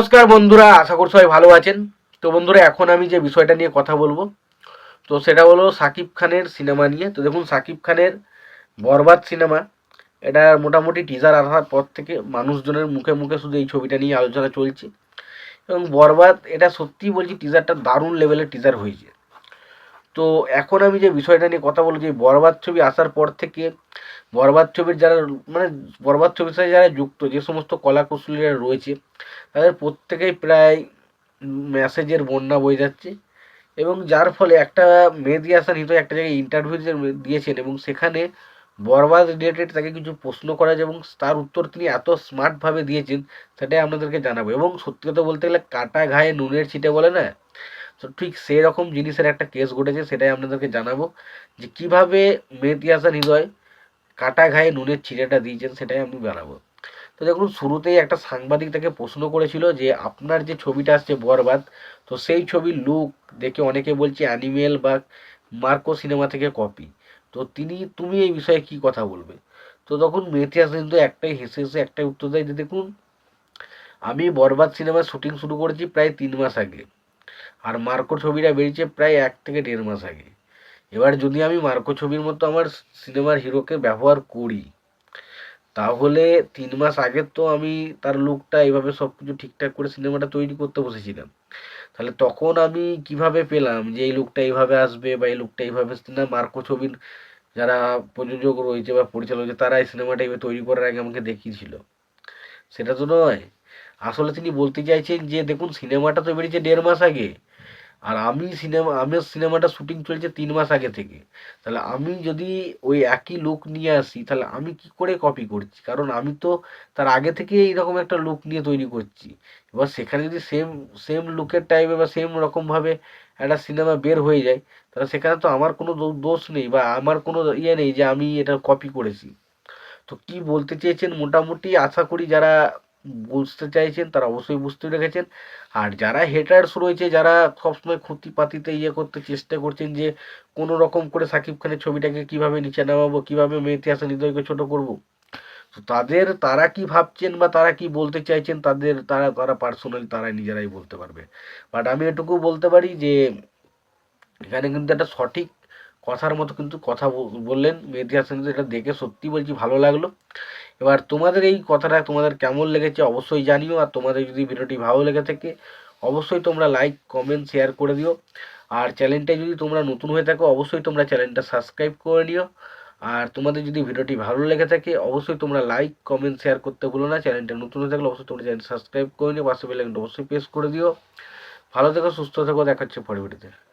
নমস্কার বন্ধুরা, আশা করি সবাই ভালো আছেন। তো বন্ধুরা, এখন আমি যে বিষয়টা নিয়ে কথা বলব, তো সেটা হলো সাকিব খানের সিনেমা নিয়ে। তো দেখুন, সাকিব খানের বরবাদ সিনেমা, এটা মোটামুটি টিজার আসার পর থেকে মানুষজনের মুখে মুখে শুধু এই ছবিটা নিয়ে আলোচনা চলছে। এবং বরবাদ, এটা সত্যি বলছি টিজারটা দারুণ লেভেলের টিজার হয়েছে। তো এখন আমি যে বিষয়টা নিয়ে কথা বলছি যে বরবাদ ছবি আসার পর থেকে বরবাদ ছবির যারা মানে বরবাদ ছবির সাথে যারা যুক্ত, যে সমস্ত কলা কুশলীরা রয়েছে, তাদের প্রত্যেকেই প্রায় মেসেজের বন্যা বয়ে যাচ্ছে। এবং যার ফলে একটা মেহেদি হাসান হিতো একটা জায়গায় ইন্টারভিউ দিয়েছেন এবং সেখানে বরবাদ রিলেটেড তাকে কিছু প্রশ্ন করা হয়েছে এবং তার উত্তর তিনি এত স্মার্টভাবে দিয়েছেন, সেটাই আপনাদেরকে জানাব। এবং সত্যি কথা বলতে গেলে কাটা ঘায়ে নুনের ছিটে বলে না? তো ঠিক সেই রকম জিনিসের একটা কেস ঘটেছে, সেটাই আপনাদেরকে জানাব যে কীভাবে মেহেদি হাসান হৃদয় কাটা ঘায়ে নুনের ছিটেটা দিয়েছেন সেটাই আমি জানাব। তো দেখুন, শুরুতেই একটা সাংবাদিক তাকে প্রশ্ন করেছিল যে আপনার যে ছবিটা আসছে বরবাদ, তো সেই ছবির লুক দেখে অনেকে বলছে অ্যানিমেল বা মার্কো সিনেমা থেকে কপি তো তিনি, তুমি এই বিষয়ে কি কথা বলবে? তো তখন মেহেদি হাসান কিন্তু একটাই হেসে হেসে একটাই উত্তর দেয় যে দেখুন, আমি বরবাদ সিনেমার শুটিং শুরু করেছি প্রায় তিন মাস আগে। আর মার্কো ছবিটা বেরিয়েছে প্রায় এক থেকে দেড় মাস আগে। এবার যদি আমি মার্কো ছবির মতো আমার সিনেমার হিরোকে ব্যবহার করি, তাহলে তিন মাস আগে তো আমি তার লুকটা এইভাবে সব কিছু ঠিকঠাক করে সিনেমাটা তৈরি করতে বসেছিলাম। তাহলে তখন আমি কীভাবে পেলাম যে এই লুকটা এইভাবে আসবে বা এই লুকটা এইভাবে না মার্কো ছবির যারা প্রযোজক রয়েছে বা পরিচালক রয়েছে, তারা এই সিনেমাটা এইভাবে তৈরি করার আগে আমাকে দেখিয়েছিল। সেটা তো নয়। আসলে তিনি বলতে চাইছেন যে, দেখুন, সিনেমাটা তো বেরিয়েছে দেড় মাস আগে। আর আমি সিনেমা আমার সিনেমাটা শুটিং চলছে তিন মাস আগে থেকে। তাহলে আমি যদি ওই একই লুক নিয়ে আসি, তাহলে আমি কি করে কপি করছি? কারণ আমি তো তার আগে থেকে এইরকম একটা লুক নিয়ে তৈরি করছি। এবার সেখানে যদি সেম সেম লুকের টাইপে বা সেম রকমভাবে একটা সিনেমা বের হয়ে যায়, তাহলে সেখানে তো আমার কোনো দোষ নেই বা আমার কোনো ইয়ে নেই যে আমি এটা কপি করেছি। তো কি বলতে চেয়েছেন? মোটামুটি আশা করি যারা বুঝতে চাইছেন, তারা অবশ্যই বুঝতে রেখেছেন। আর যারা হেটার্স রয়েছে, যারা সবসময় ক্ষতি পাতিতে ইয়ে করতে চেষ্টা করছেন যে, কোনো রকম করে সাকিব খানের ছবিটাকে কীভাবে নিচে নামাবো, কীভাবে মেয়েতে হাসান হৃদয়কে ছোট করব? তো তাদের, তারা কি ভাবছেন বা তারা কি বলতে চাইছেন, তাদের, তারা তারা পার্সোনালি তারাই নিজেরাই বলতে পারবে। বাট আমি এটুকু বলতে পারি যে, এখানে কিন্তু একটা সঠিক কথার মতো কিন্তু কথা বললেন মেহেদি হাসান এটা দেখে সত্যি বলছি ভালো লাগল। এবার তোমাদের এই কথাটা তোমাদের কেমন লেগেছে অবশ্যই জানিও, আর তোমাদের যদি ভিডিওটি ভালো লেগে থাকে, অবশ্যই তোমরা লাইক কমেন্ট শেয়ার করে দিও। আর চ্যানেলটা যদি তোমরা নতুন হয়ে থাকো, অবশ্যই তোমরা চ্যানেলটা সাবস্ক্রাইব করে নিও। আর তোমাদের যদি ভিডিওটি ভালো লেগে থাকে, অবশ্যই তোমরা লাইক কমেন্ট শেয়ার করতে ভুলো না। চ্যানেলটা নতুন হয়ে থাকলে অবশ্যই তোমরা চ্যানেল সাবস্ক্রাইব করে নিও। পাশে বেল আইকনটা অবশ্যই প্রেস করে দিও। ভালো থেকো, সুস্থ থেকো পরে ভিডিওতে